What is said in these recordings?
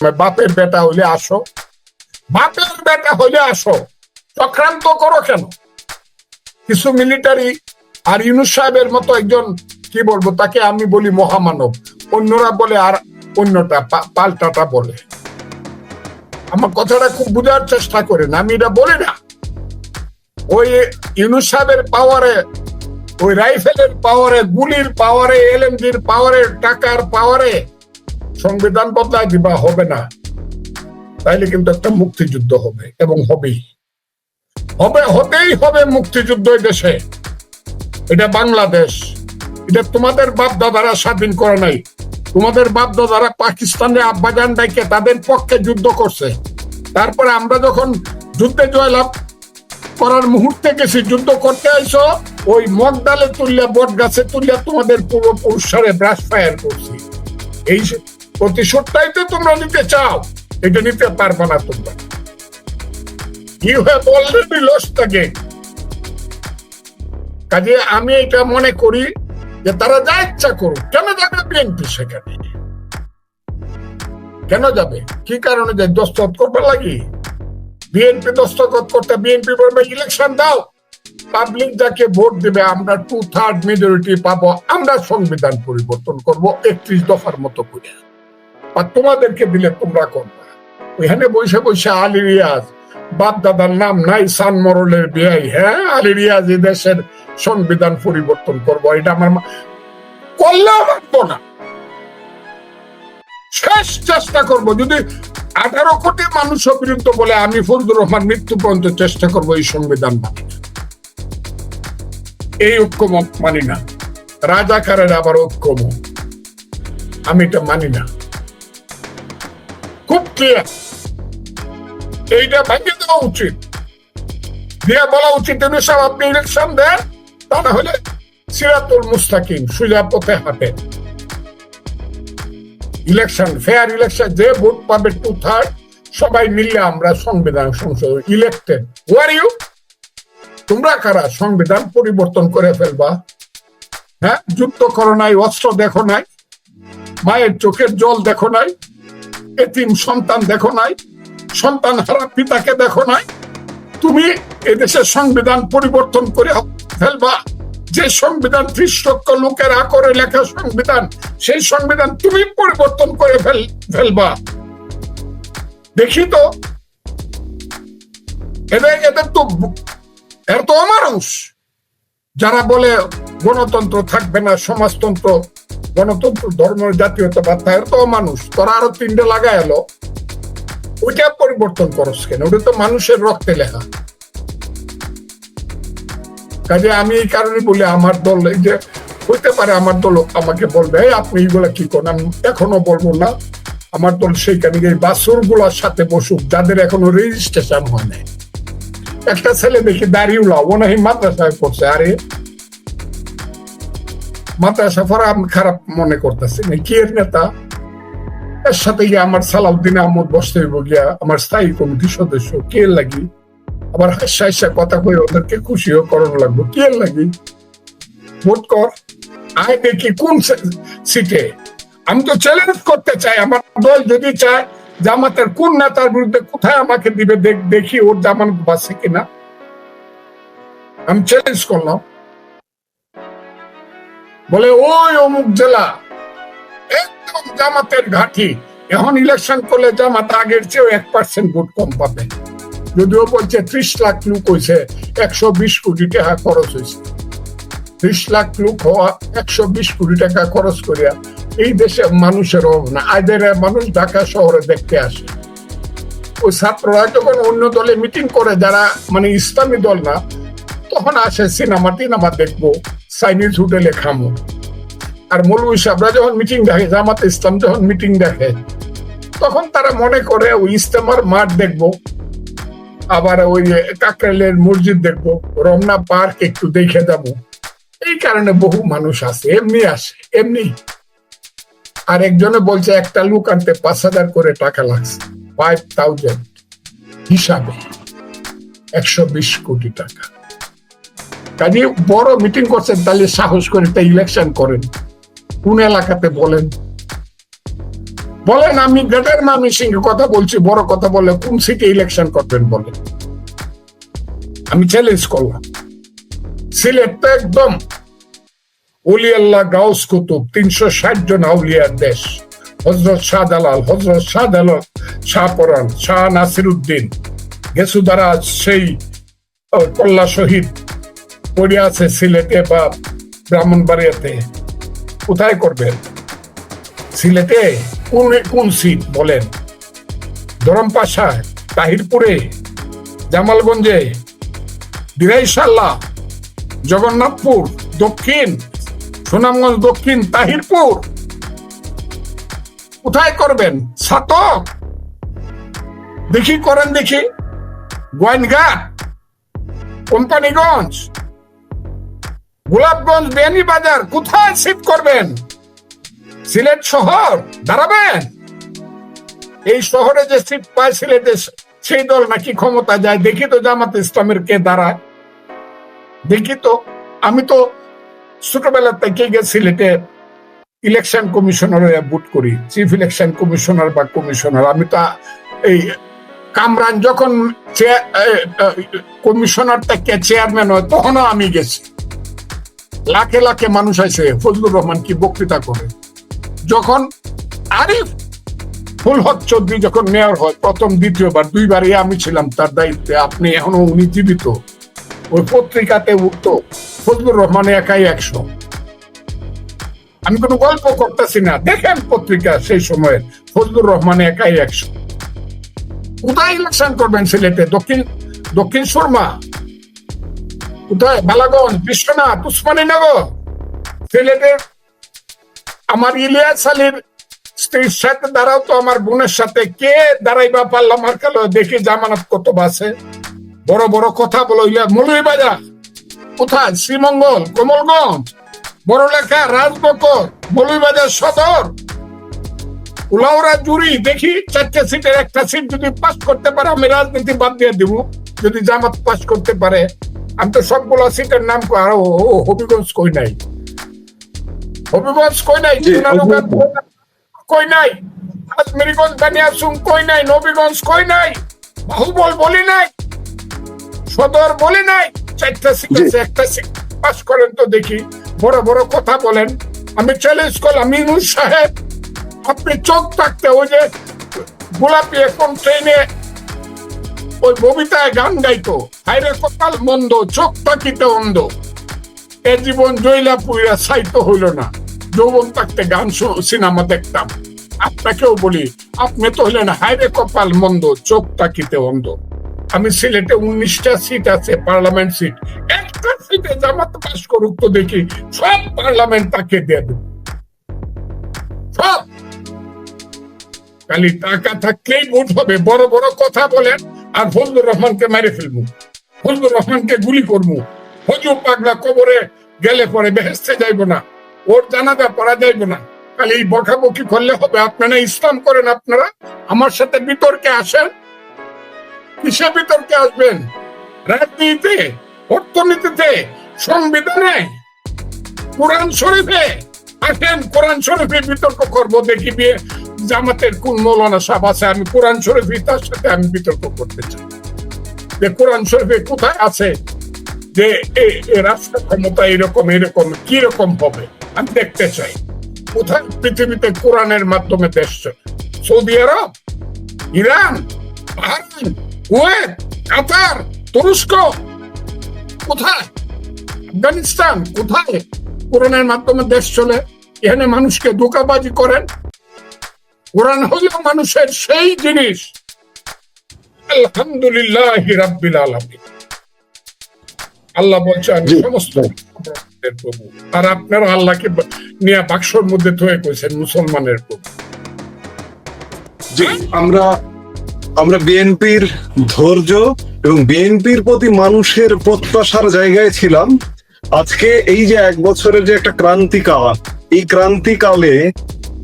বাপের বেটা হইলে আসো। বাপের বেটা হইলে আসো। চক্রান্ত করো কেন? কিছু মিলিটারি আর ইউনুস সাহেবের মতো একজন, কি বলব, তাকে আমি বলি মহামানব। অন্যরা বলে আর অন্যটা পাল্টাটা বলে। আমার কথাটা খুব বোঝার চেষ্টা করেন, আমি এটা বলি না। ওই ইউনুস সাহেবের পাওয়ারে ওই রাইফেলের পাওয়ারে গুলির পাওয়ারে এলএমজির পাওয়ারে টাকার পাওয়ারে সংবিধান বদলায় দিবা হবে না। তাইলে কিন্তু একটা মুক্তিযুদ্ধ হবে এবং হবেই। হবে, হতেই হবে মুক্তিযুদ্ধ দেশে। এটা বাংলাদেশ। এটা তোমাদের বাপ দাদারা স্বাধীন করে নাই। তোমাদের বাপ দাদারা পাকিস্তানে আব্বাজান ডাইকে তাদের পক্ষে যুদ্ধ করছে। তারপরে আমরা যখন যুদ্ধে জয়লাভ করার মুহূর্তে গেছি, যুদ্ধ করতে আইসো ওই মগ ডালে তুললে বট গাছে তুললে তোমাদের পূর্বপুরুষারে ব্রাশ ফায়ার করছি। এই প্রতিশোধটাই তো তোমরা নিতে চাও, এটা নিতে পারবে না তোমরা। You have already lost the game কাজে আমি এটা মনে করি যে তারা যা ইচ্ছা করুক, কেন যাবে বিএনপি সেখানে? কেন যাবে? কি কারণে যায় দস্তখত করবে লাগি? বিএনপি দস্তখত করতে বিএনপি বলবে ইলেকশন দাও। পাবলিক যাকে ভোট দেবে, আমরা টু থার্ড মেজরিটি পাবো, আমরা সংবিধান পরিবর্তন করব একত্রিশ দফার মতো করে। আর তোমাদেরকে দিলে তোমরা করবে। ওইখানে বসে বসে আলী রিয়াজ বাপ দাদার নাম নাই, সান মরলের বিয়াই। হ্যাঁ আলী রিয়াজ এই দেশের সংবিধান পরিবর্তন করব, এটা আমার না। শেষ চেষ্টা করব। যদি আঠারো কোটি মানুষের বিরুদ্ধে বলে আমি ফজলুর রহমান মৃত্যু পর্যন্ত চেষ্টা করব এই সংবিধান এই ঐক্যমত মানি না। রাজাকারের আবার ঐক্যমত আমি এটা মানি না। খুব ক্লিয়ার এইটা ভেঙে দেওয়া উচিত। দিয়ে বলা উচিত সাহেব আপনি ইলেকশন দেন তা না হলে সিরাতুল মুস্তাকিম সুজা পথে হাঁটে। ইলেকশন ফেয়ার ইলেকশন যে ভোট পাবে টু থার্ড সবাই মিললে আমরা সংবিধান সংসদ ইলেক্টেড ওয়ার ইউ তোমরা কারা? সংবিধান পরিবর্তন করে ফেলবা। হ্যাঁ? যুদ্ধ করো নাই, অস্ত্র দেখো নাই, মায়ের চোখের জল দেখো নাই। এতিম সন্তান দেখো নাই, সন্তান হারা পিতাকে দেখো নাই। তুমি এদেশের সংবিধান পরিবর্তন করে ফেলবা। যে সংবিধান ত্রিশ লক্ষ লোকের আকরে লেখা সংবিধান, সেই সংবিধান তুমি পরিবর্তন করে ফেলবা। দেখি তো। এদের এদের তো এর তো অমানুষ। যারা বলে গণতন্ত্র থাকবে না, সমাজতন্ত্র গণতন্ত্র, ধর্ম, জাতীয়তাবাদ এর তো অমানুষ। তোরা আরও তিনটে লাগা এলো ওইটা পরিবর্তন করস কেন? ওটা তো মানুষের রক্তে লেখা। কাজে আমি এই কারণে বলি, আমার দল এই যে, হইতে পারে আমার দল আমাকে বলবে আপনি এইগুলা কি করেন? আমি এখনও বলব না। আমার দল সেইখানে এই বাসুরগুলার সাথে বসুক, যাদের এখনও রেজিস্ট্রেশন হয় নাই। একটা ছেলে দেখি দাঁড়িয়ে মনে হয় মাদ্রাসায় পড়ছে। আরে মাদ্রাসা পড়া আমি খারাপ মনে করতেছি না। কি নেতা? এর সাথে গিয়ে আমার সালাউদ্দিন আহমদ বসতে হইব গিয়া, আমার স্থায়ী কমিটির সদস্য, কে লাগি? আবার হাসা হাসা কথা কই ওদেরকে খুশিও করানো লাগবে, কে লাগি? ভোট কর। আয় দেখি কোন সিটে? আমি তো চ্যালেঞ্জ করতে চাই, আমার দল যদি চায়, জামাতের কোন নেতার বিরুদ্ধে কোথায় আমাকে দিবে দেখ- ওর জামানত বাঁচে কিনা। আমি চ্যালেঞ্জ করলাম। বলে, ওই অমুক জেলা। একদম জামাতের ঘাঁটি। এখন ইলেকশন করলে জামাত আগের চেয়েও এক পার্সেন্ট ভোট কম পাবে। যদিও বলছে ত্রিশ লাখ লোক হয়েছে, একশো বিশ কোটি টাকা খরচ হয়েছে। ত্রিশ লাখ লোক হওয়া, একশো বিশ কোটি টাকা খরচ করিয়া এই দেশে মানুষের অভাব না আইদের মানুষ ঢাকা শহরে দেখতে আসে। ওই ছাত্ররা যখন অন্য দলে মিটিং করে, যারা মানে ইসলামী দল না, তখন আসে সিনেমা টিনেমা দেখব। চাইনিজ হোটেলে খামো। আর মৌলভী সাহেবরা যখন মিটিং দেখে, জামাত ইসলাম যখন মিটিং দেখে, তখন তারা মনে করে ওই ইস্তেমার মাঠ দেখব। আবার ওই কাকরাইলের মসজিদ দেখব। রমনা পার্ক একটু দেখে যাব। এই কারণে বহু মানুষ আসে, এমনি আসে, এমনি। আর একজনে বলছে, একটা লুক আনতে পাঁচ হাজার করে টাকা লাগছে ফাইভ থাউজেন্ড হিসাবে, একশো বিশ কোটি টাকা। কাজে বড় মিটিং করছেন, তাহলে সাহস করে একটা ইলেকশন করেন। কোন এলাকাতে বলেন? বলেন, আমি গ্রেটার মামি সিং কথা বলছি, বড় কথা বলে কোন সিটে ইলেকশন করবেন বলে আমি চ্যালেঞ্জ করলাম। সিলেট তো একদম অলি আল্লাহ গাউস কুতুব, তিনশো ষাট জন আউলিয়ার দেশ। হজরত শাহ দালাল হজরত শাহ দালাল শাহ পরান শাহ নাসির উদ্দিন গেসুদারা সেই কল্লা শহীদ। পড়ে আছে সিলেটে বা ব্রাহ্মণবাড়িয়াতে। কোথায় করবেন? সিলেটে কোন কোন সিট বলেন? ধরমপাশায় তাহিরপুরে, জামালগঞ্জে দিরাইশাল্লাহ জগন্নাথপুর, দক্ষিণ, সুনামগঞ্জ দক্ষিণ, তাহিরপুর। কোথায় করবেন? সাতক। দেখি, করেন দেখি। গোয়াইনঘাট কোম্পানিগঞ্জ। গোলাপগঞ্জ বেনিবাজার কোথায় সিট করবেন? সিলেট শহর? দাঁড়াবেন? এই শহরে যে সিট পায় সিলেটে সেই দল নাকি ক্ষমতা যায়। দেখি তো জামাত ইসলামের কে দাঁড়ায়। দেখি তো। আমি তো ছোটবেলা থেকে গিয়ে সিলেটে ইলেকশন কমিশনার বুট করি। চিফ ইলেকশন কমিশনার বা কমিশনার আমি তো এই কামরান যখন কমিশনার থেকে চেয়ারম্যান হয়, তখনও আমি গেছি। লাখে লাখে মানুষ আছে ফজলুর রহমান কি বক্তৃতা করে? যখন আরিফ ফুল হক চৌধুরী যখন মেয়র হয়, প্রথম, দ্বিতীয়বার দুইবারই আমি ছিলাম তার দায়িত্বে, আপনি এখনও উনি জীবিত। ওই পত্রিকাতে উঠতো, ফজলুর রহমান একাই একশো। আমি কোনো গল্প করতেছি না, দেখেন পত্রিকা সেই সময়ে ফজলুর রহমান একাই একশো। কোথায় ইলেকশন করবেন সিলেটে, দক্ষিণ দক্ষিণ সুরমা কোথায় বালাগঞ্জ বিশ্বনাথ উসমানীনগর সিলেটের আমার ইলিয়াস আলীর স্ত্রীর সাথে দাঁড়াও তো, আমার বোনের সাথে। কে দাঁড়াইবা পারলাম আর কালো? দেখি জামানত কত বাসে। বড় বড় কথা বলো ইয়া মৌলভী বাজার কোথায়? শ্রীমঙ্গল, কমলগঞ্জ বড়লেখা রাজবকর, মৌলভীবাজার সদর। উলাউরা জুড়ি দেখি চারটে সিটের একটা সিট যদি পাস করতে পারে, আমি রাজনীতি বাদ দিয়ে দিব। যদি জামাত পাস করতে পারে আমি তো সবগুলো সিটের নাম হবিগঞ্জ কই নাই? হবিগঞ্জ কই নাই? কই নাই? আজমেরিগঞ্জ বানিয়াসুম কই নাই? নবীগঞ্জ কই নাই? বাহুবল বলি নাই? সদর বলি নাই? চারটা সিট আছে একটা সিট পাস করেন তো দেখি। বড় বড় কথা বলেন। আমি চ্যালেঞ্জ করলাম মিনুর সাহেব আপনি চোখ থাকতে ওই যে গোলাপি এখন ট্রেনে ওই ববিতায় গান গাইতো। হাইরে কপাল মন্দ, চোখ তাকিতে অন্ধ। এ জীবন জয়লা পুইরা সাইতো হইল না। যৌবন থাকতে গান সিনেমা দেখতাম। আপনাকেও বলি, আপনি তো হইলেন হাইরে কপাল মন্দ, চোখ তাকিতে অন্ধ। আমি সিলেটে উনিশটা সিট আছে, পার্লামেন্ট সিট। একটা সিটে জামাত পাস করুক তো দেখি, সব পার্লামেন্ট তাকে দেবে। সব। খালি টাকা থাকলেই ভোট হবে। বড় বড় কথা বলেন আর ফজলুর রহমানকে মেরে ফেলব। ফজলুর রহমানকে গুলি করব। হজু পাগলা কবরে গেলে পরে বেহেস্তে যাইব না। ওর জানাজা পড়া যাইব না। খালি এই বকাবকি করলে হবে। আপনারা ইসলাম করেন আপনারা। আমার সাথে বিতর্কে আসেন। কিসে বিতর্কে আসবেন? রাজনীতিতে, অর্থনীতিতে, সংবিধানে, কোরআন শরীফে? আসেন কোরআন শরীফে বিতর্ক করব, দেখি বিয়ে জামাতের কোন মৌলানা সাহেব আছে, আমি কোরআন শরীফে তার সাথে আমি বিতর্ক করতে চাই। যে কোরআন শরীফে কোথায় আছে যে রাষ্ট্র ক্ষমতা এরকম এরকম কি রকম হবে? আমি দেখতে চাই। কোথায়? পৃথিবীতে কোরআনের মাধ্যমে দেশ চলে। সৌদি আরব, ইরান, বাহরাইন, কুয়েত, কাতার, তুরস্ক, কোথায়? আফগানিস্তান, কোথায়? কোরআনের মাধ্যমে দেশ চলে। এখানে মানুষকে ধোকাবাজি করেন। কোরআন হল মানুষের সেই জিনিস। আলহামদুলিল্লাহ রাব্বিল আলামিন। আল্লাহ বলছে আমি সমস্ত প্রভু। আর আপনারা আল্লাহকে নিয়ে বাক্সর মধ্যে কইছেন মুসলমানের প্রভু। জি আমরা আমরা বিএনপির ধৈর্য এবং বিএনপির প্রতি মানুষের প্রত্যাশার জায়গায় ছিলাম। আজকে এই যে এক বছরের যে একটা ক্রান্তিকাল এই ক্রান্তিকালে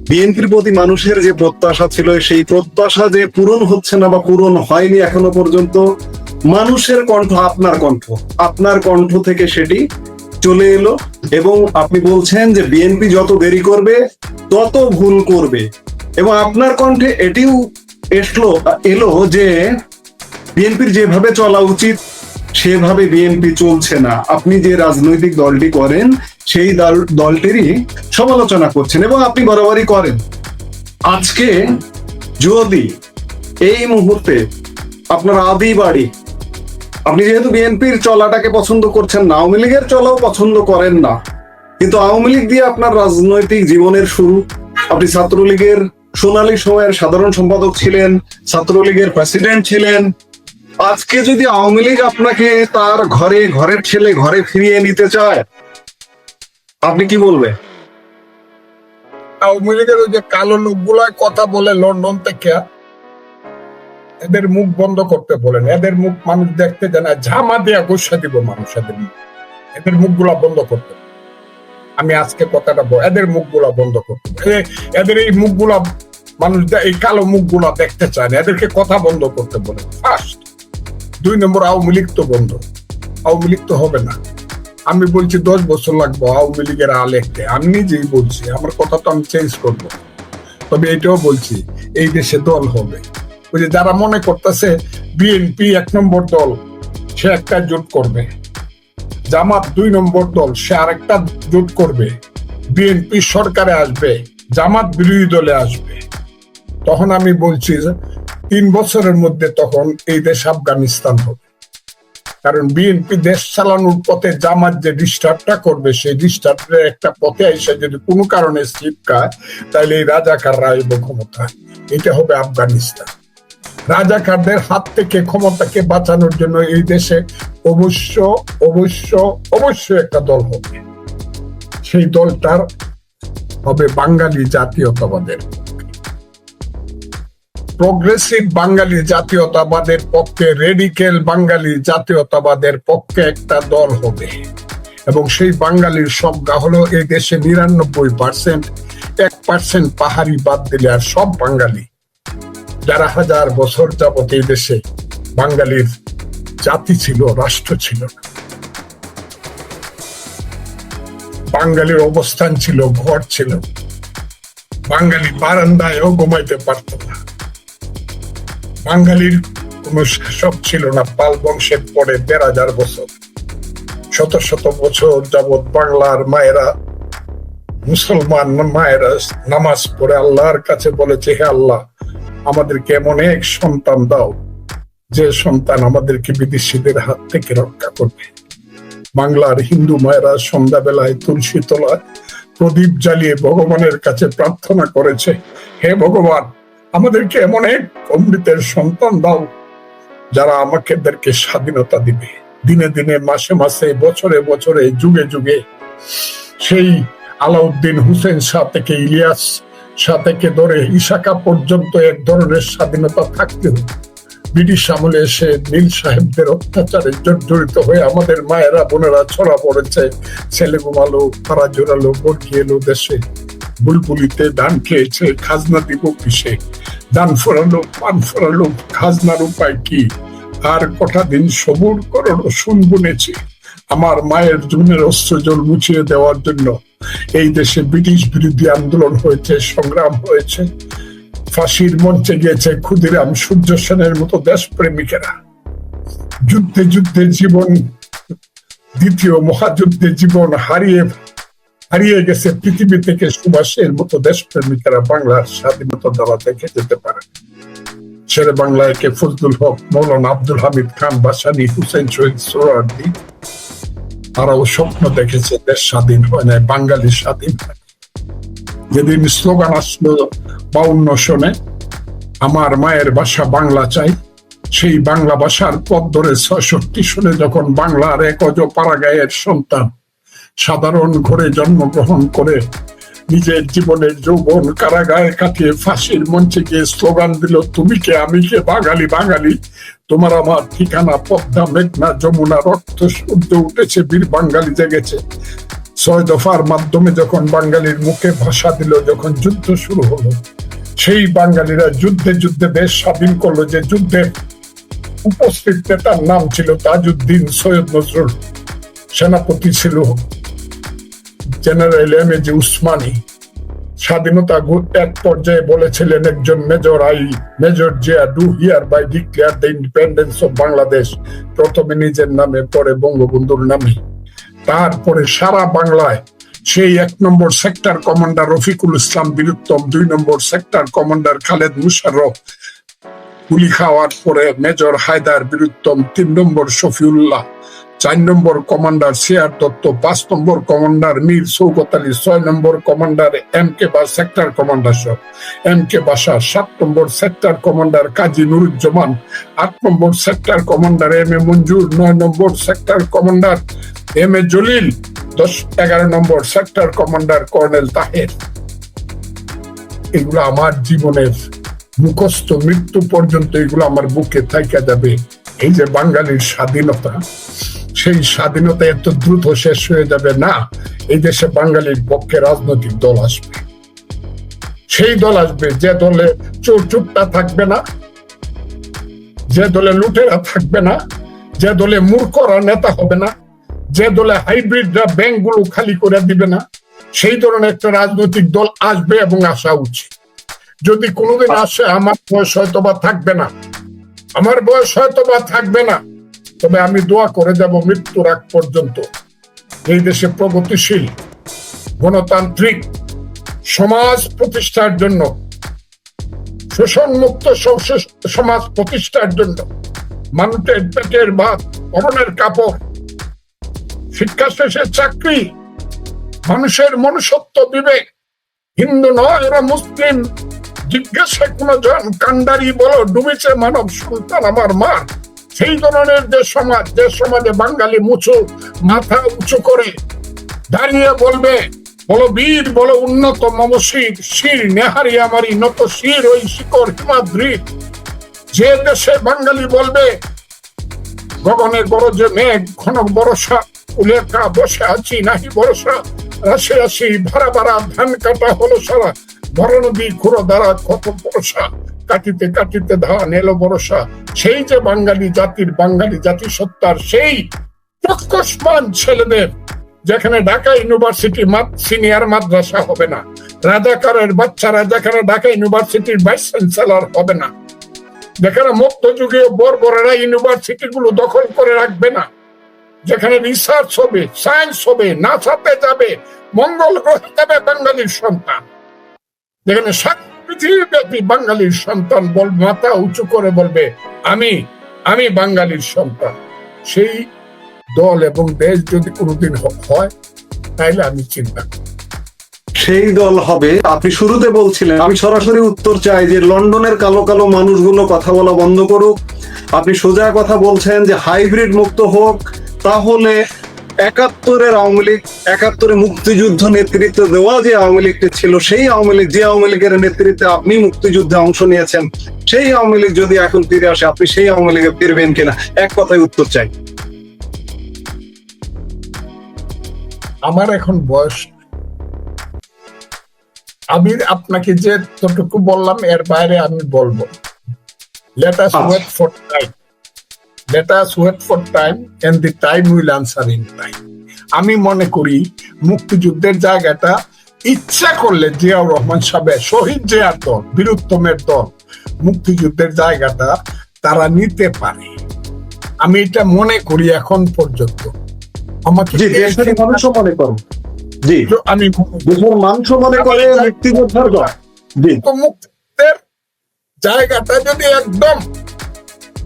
বিএনপির প্রতি মানুষের যে প্রত্যাশা ছিল, সেই প্রত্যাশা যে পূরণ হচ্ছে না বা পূরণ হয়নি এখনও পর্যন্ত, মানুষের কণ্ঠ আপনার কণ্ঠ। আপনার কণ্ঠ থেকে সেটি চলে এলো এবং আপনি বলছেন যে বিএনপি যত দেরি করবে, তত ভুল করবে। এবং আপনার কণ্ঠে এটিও এসলো, এলো যে বিএনপির যেভাবে চলা উচিত, সেভাবে বিএনপি চলছে না। আপনি যে রাজনৈতিক দলটি করেন সেই দল- দলটিরই সমালোচনা করছেন এবং আপনি বরাবরই করেন। আজকে যদি এই মুহূর্তে আপনার আদি বাড়ি, আপনি যেহেতু বিএনপির চলাটাকে পছন্দ করছেন না, আওয়ামী লীগের চলাও পছন্দ করেন না, কিন্তু আওয়ামী লীগ দিয়ে আপনার রাজনৈতিক জীবনের শুরু, আপনি ছাত্রলীগের সোনালী সময়ের সাধারণ সম্পাদক ছিলেন, ছাত্রলীগের প্রেসিডেন্ট ছিলেন, আজকে যদি আওয়ামী লীগ আপনাকে তার ঘরে, ঘরের ছেলে, ঘরে ফিরিয়ে নিতে চায় আপনি কি বলবে? আওয়ামী লীগের ওই যে কালো কথা বলে লন্ডন থেকে, এদের মুখ বন্ধ করতে বলেন। এদের মুখ মানুষ দেখতে ঝামা দিব মানুষ এদের এদের বন্ধ করতে। আমি আজকে কথাটা বল এদের মুখগুলা বন্ধ করতে। এদের এই মুখগুলা মানুষ এই কালো মুখগুলা দেখতে চায় না। এদেরকে কথা বন্ধ করতে বলে। ফার্স্ট দুই নম্বর আওয়ামী লীগ তো বন্ধ। আওয়ামী লীগ তো হবে না। আমি বলছি দশ বছর লাগবো আওয়ামী লীগের আলেখতে আমি নিজেই বলছি, আমার কথা তো আমি চেঞ্জ করব। তবে এটাও বলছি, এই দেশে দল হবে। ওই যে যারা মনে করতেছে বিএনপি এক নম্বর দল, সে একটা জোট করবে। জামাত দুই নম্বর দল, সে আরেকটা জোট করবে। বিএনপি সরকারে আসবে, জামাত বিরোধী দলে আসবে। তখন আমি বলছি তিন বছরের মধ্যে তখন এই দেশ আফগানিস্তান হবে। কারণ বিএনপি দেশ চালানোর পথে জামাত যে ডিস্টার্বটা করবে, সেই ডিস্টার্বের একটা পথে এসে যদি কোনো কারণে স্লিপ খায়, তাহলে এই রাজাকাররা আইব ক্ষমতা এটা হবে আফগানিস্তান। রাজাকারদের হাত থেকে ক্ষমতাকে বাঁচানোর জন্য এই দেশে অবশ্য অবশ্য অবশ্যই একটা দল হবে। সেই দলটার হবে বাঙালি জাতীয়তাবাদের। প্রগ্রেসিভ বাঙালি জাতীয়তাবাদের পক্ষে রেডিকেল বাঙালি জাতীয়তাবাদের পক্ষে একটা দল হবে এবং সেই বাঙালির সংখ্যা হলো এই দেশে নিরানব্বই পার্সেন্ট এক পার্সেন্ট পাহাড়ি বাদ দিলে আর সব বাঙালি যারা হাজার বছর যাবত এই দেশে বাঙালির জাতি ছিল রাষ্ট্র ছিল বাঙালির অবস্থান ছিল ঘর ছিল বাঙালি বারান্দায়ও ঘুমাইতে পারত না বাঙালির কোন শাসক ছিল না, পাল বংশের পরে দেড় হাজার বছর। শত শত বছর যাবৎ বাংলার মায়েরা, মুসলমান মায়েরা নামাজ পড়ে আল্লাহর কাছে বলেছে, হে আল্লাহ, আমাদেরকে এমন এক সন্তান দাও, যে সন্তান আমাদেরকে বিদেশিদের হাত থেকে রক্ষা করবে। বাংলার হিন্দু মায়েরা সন্ধ্যাবেলায় তুলসী তলায় প্রদীপ জ্বালিয়ে ভগবানের কাছে প্রার্থনা করেছে, হে ভগবান আমাদেরকে এমন এক অমৃতের সন্তান দাও, যারা আমাকে এদেরকে স্বাধীনতা দিবে। দিনে দিনে, মাসে মাসে, বছরে বছরে, যুগে যুগে। সেই আলাউদ্দিন হুসেন শাহ থেকে ইলিয়াস শাহ থেকে ধরে ইশাকা পর্যন্ত এক ধরনের স্বাধীনতা থাকতে হতো ব্রিটিশ আমলে এসে নীল সাহেবদের অত্যাচারে জর্জরিত হয়ে আমাদের মায়েরা, বোনেরা ছড়া পড়েছে। ছেলে ঘুমালো তারা জোরালো বর্গি এলো দেশে। বুলবুলিতে ধান খেয়েছে, খাজনা দিব কিসে? ধান ফোরালো, পান ফোরালো, খাজনার উপায় কি? আর কটা দিন সবুর করো রসুন বুনেছি। আমার মায়ের জমির অস্ত্র জল মুছিয়ে দেওয়ার জন্য। এই দেশে ব্রিটিশ বিরোধী আন্দোলন হয়েছে, সংগ্রাম হয়েছে। ফাঁসির মঞ্চে গিয়েছে ক্ষুদিরাম সূর্য সেনের মতো দেশপ্রেমিকেরা। যুদ্ধে যুদ্ধে জীবন, দ্বিতীয় মহাযুদ্ধে জীবন হারিয়ে হারিয়ে গেছে পৃথিবী থেকে সুভাষের মতো দেশপ্রেমিকেরা বাংলার স্বাধীনতা দ্বারা দেখে যেতে পারে। শেরে বাংলায় কে ফজলুল হক, মৌলানা আব্দুল হামিদ খান, বাসানি হুসেন শহীদ সোহরার্দি তারাও স্বপ্ন দেখেছে দেশ স্বাধীন হয় নাই, বাঙালি স্বাধীন হয় যেদিন স্লোগান আসলো বাউন্ন সনে, আমার মায়ের ভাষা বাংলা চাই সেই বাংলা ভাষার পথ ধরে ছষট্টি সনে যখন বাংলার এক অজ পাড়াগায়ের সন্তান সাধারণ ঘরে জন্মগ্রহণ করে। নিজের জীবনের যৌবন কারাগারে কাটিয়ে ফাঁসির মঞ্চে গিয়ে স্লোগান দিল, তুমি কে? আমি কে? বাঙালি বাঙালি। তোমার আমার ঠিকানা পদ্মা, মেঘনা, যমুনা, রক্ত সূর্য উঠেছে, বীর বাঙালি জেগেছে। ছয় দফার মাধ্যমে যখন বাঙালির মুখে ভাষা দিল, যখন যুদ্ধ শুরু হলো, সেই বাঙালিরা যুদ্ধে যুদ্ধে দেশ স্বাধীন করল যে যুদ্ধে উপস্থিত নেতার নাম ছিল তাজউদ্দিন সৈয়দ নজরুল। সেনাপতি ছিল general M A G Osmani স্বাধীনতা এক পর্যায়ে বলেছিলেন একজন major I, major Zia do hereby declare the independence of Bangladesh প্রথমে নিজের নামে, পরে বঙ্গবন্ধুর নামে। তারপরে সারা বাংলায় সেই এক নম্বর সেক্টর কমান্ডার রফিকুল ইসলাম বীরুত্তম, দুই নম্বর সেক্টর কমান্ডার খালেদ মুশাররফ, গুলি খাওয়ার পরে মেজর হায়দার বীরুত্তম, তিন নম্বর শফিউল্লাহ। চার নম্বর কমান্ডার সিয়ার দত্ত পাঁচ নম্বর কমান্ডার মীর সৌগত আলী, ছয় নম্বর কমান্ডার এম কে বা সেক্টর কমান্ডার সহ। এম কে বাসা, সাত নম্বর সেক্টর কমান্ডার কাজী নুরুজ্জামান, আট নম্বর sector commander M A Manzur, নয় নম্বর sector commander M A Jalil, দশ, এগারো নম্বর সেক্টর কমান্ডার কর্নেল তাহের। এগুলো আমার জীবনের মুখস্থ মৃত্যু পর্যন্ত এগুলো আমার বুকে থাইকা যাবে। এই যে বাঙালির স্বাধীনতা সেই স্বাধীনতা এত দ্রুত শেষ হয়ে যাবে না, এই দেশে বাঙালির পক্ষে রাজনৈতিক দল আসবে। সেই দল আসবে, যে দলে চোর চুপটা থাকবে না, যে দলে লুটেরা থাকবে না, যে দলে মূর্খরা নেতা হবে না, যে দলে হাইব্রিডরা ব্যাংকগুলো খালি করে দিবে না, সেই ধরনের একটা রাজনৈতিক দল আসবে এবং আসা উচিত। যদি কোনোদিন আসে, আমার বয়স হয়তো বা থাকবে না। আমার বয়স হয়তো বা থাকবে না। তবে আমি দোয়া করে যাব মৃত্যুর আগ পর্যন্ত। এই দেশে প্রগতিশীল, গণতান্ত্রিক সমাজ প্রতিষ্ঠার জন্য শোষণ মুক্ত সমাজ প্রতিষ্ঠার জন্য, মানুষের পেটের ভাত, পরনের কাপড়, শিক্ষা শেষে চাকরি, মানুষের মনুষ্যত্ব বিবেক, হিন্দু নয় এরা মুসলিম, জিজ্ঞাসা কোন জন, কান্ডারি বলো, ডুবেছে মানব সন্তান আমার মা সেই ধরনের যে সমাজ, যে সমাজে বাঙালি মুচু মাথা উঁচু করে দাঁড়িয়ে বলবে, বলো বীর, বলো উন্নত মমশির, শির, নেহারি আমারি, নত শির, ওই শিকর হিমাদ্রি যে দেশে বাঙালি বলবে, গগনে গরজে মেঘ ঘন বরসা উলেখা বসে আছি, নাহি বরসা রাশি রাশি ভাড়া ভাড়া ধান কাটা হলো সারা বড় নদী খুঁড়ো দ্বারা কত বরসা কাটিতে কাটিতে ধান এলো বরসা সেই যে বাঙালি জাতির বাঙালি জাতি সত্তার সেই প্রকস্মান ছেলেদের, যেখানে ঢাকা ইউনিভার্সিটি সিনিয়র মাদ্রাসা হবে না, রাজাকারের বাচ্চারা যেখানে ঢাকা ইউনিভার্সিটির ভাইস চ্যান্সেলর হবে না, যেখানে মধ্যযুগীয় বর্বরেরা ইউনিভার্সিটি গুলো দখল করে রাখবে না, যেখানে রিসার্চ হবে সায়েন্স হবে, নাসাতে যাবে, মঙ্গল গ্রহে যাবে বাঙালির সন্তান, যেখানে পৃথিবীব্যাপী বাঙালির সন্তান বল, মাথা উঁচু করে বলবে, আমি আমি বাঙালির সন্তান সেই দল এবং দেশ যদি কোনোদিন হয়, তাইলে আমি চিন্তা করি। সেই দল হবে, আপনি শুরুতে বলছিলেন, আমি সরাসরি উত্তর চাই যে লন্ডনের কালো কালো মানুষগুলো কথা বলা বন্ধ করুক আপনি সোজা কথা বলছেন যে হাইব্রিড মুক্ত হোক, তাহলে একাত্তরের আওয়ামী লীগ একাত্তরে মুক্তিযুদ্ধ নেতৃত্ব দেওয়া যে আওয়ামী লীগটি ছিল সেই আওয়ামী লীগ যে আওয়ামী লীগের নেতৃত্বে আপনি মুক্তিযুদ্ধে অংশ নিয়েছেন সেই আওয়ামী লীগ যদি এখন ফিরে আসে আপনি সেই আওয়ামী লীগে ফিরবেন কিনা এক কথায় উত্তর চাই আমার এখন বয়স। আমি আপনাকে যে যতটুকু বললাম এর বাইরে আমি বলব let us. Wait for time let us wait for time and the time will answer in time আমি মনে করি মুক্তিযুদ্ধের জায়গাটা ইচ্ছা করলে জিয়াউর রহমান সাহেব শহীদ জিয়ার দল বীরুত্তমের দল মুক্তিযুদ্ধের জায়গাটা তারা নিতে পারে। আমি এটা মনে করি এখন পর্যন্ত। আমাকে মনে জি। আমি মনে করে মুক্তিযোদ্ধার দল। জি। জায়গাটা যদি একদম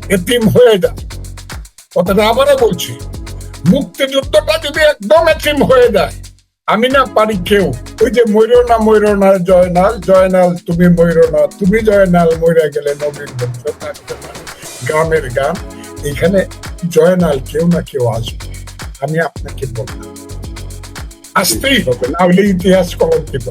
এতিম হয়ে যায় কথাটা আবারও বলছি, মুক্তিযুদ্ধটা যদি একদম এতিম হয়ে যায়, আমি না পারি কেউ। ওই যে ময়ূর না ময়ূর না, জয়নাল জয়নাল, তুমি ময়ূর না, তুমি জয়নাল ময়রা গেলে নবীন বংশ থাকবে না। গ্রামের গান। এখানে জয়নাল কেউ না কেউ আসবে, আমি আপনাকে বললাম। আসতেই হবে, না হলে ইতিহাস কলঙ্কিত।